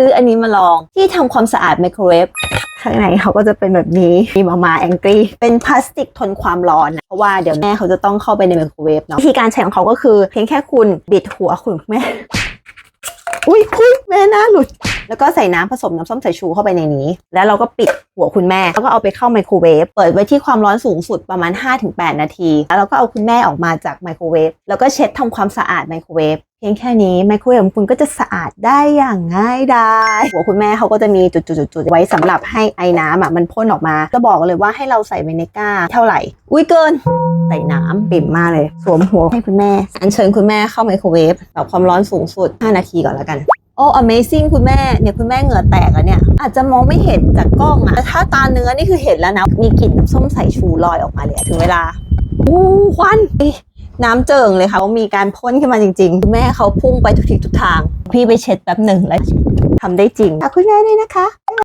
ซื้ออันนี้มาลอง ที่ทำความสะอาดไมโครเวฟข้างในเขาก็จะเป็นแบบนี้ มีมามาแองกี้เป็นพลาสติกทนความร้อนนะเพราะว่าเดี๋ยวแม่เขาจะต้องเข้าไปในไมโครเวฟเนาะวิธีการใช้ของเขาก็คือ เพียงแค่คุณบิดหัวคุณแม่ อุ้ยอุ้ยแม่หน้าหลุด แล้วก็ใส่น้ำผสมน้ำส้มสายชูเข้าไปในนี้ แล้วเราก็ปิดหัวคุณแม่ แล้วก็เอาไปเข้าไมโครเวฟ เปิดไว้ที่ความร้อนสูงสุดประมาณ 5-8 นาที แล้วเราก็เอาคุณแม่ออกมาจากไมโครเวฟ แล้วก็เช็ดทำความสะอาดไมโครเวฟ เพียงแค่นี้ไมโครเวฟของคุณก็จะสะอาดได้อย่างง่ายดายหัวคุณแม่เขาก็จะมีจุดๆๆไว้สำหรับให้ไอ้น้ำอะมันพ่นออกมา จะบอกเลยว่าให้เราใส่เวเนก้าเท่าไหร่ อุ้ยเกิน ใส่น้ำปิ่มมากเลย สวมหัวให้คุณแม่ อัญเชิญคุณแม่เข้าไมโครเวฟแบบความร้อนสูงสุด 5 นาทีก่อนแล้วกันโอ้ Amazing คุณแม่เนี่ยคุณแม่เหงื่อแตกแล้วเนี่ยอาจจะมองไม่เห็นจากกล้องอะแต่ถ้าตาเนื้อนี่คือเห็นแล้วนะมีกลิ่นส้มสายชูลอยออกมาเลยถึงเวลาอู้ควันอ น้ำเจิงเลยค่ะว่ามีการพ่นขึ้นมาจริงๆคุณแม่เขาพุ่งไปทุกทิศทุกทาง พี่ไปเช็ดแป๊บหนึ่งแล้วทำได้จริงขอบคุณแม่ด้วยนะคะ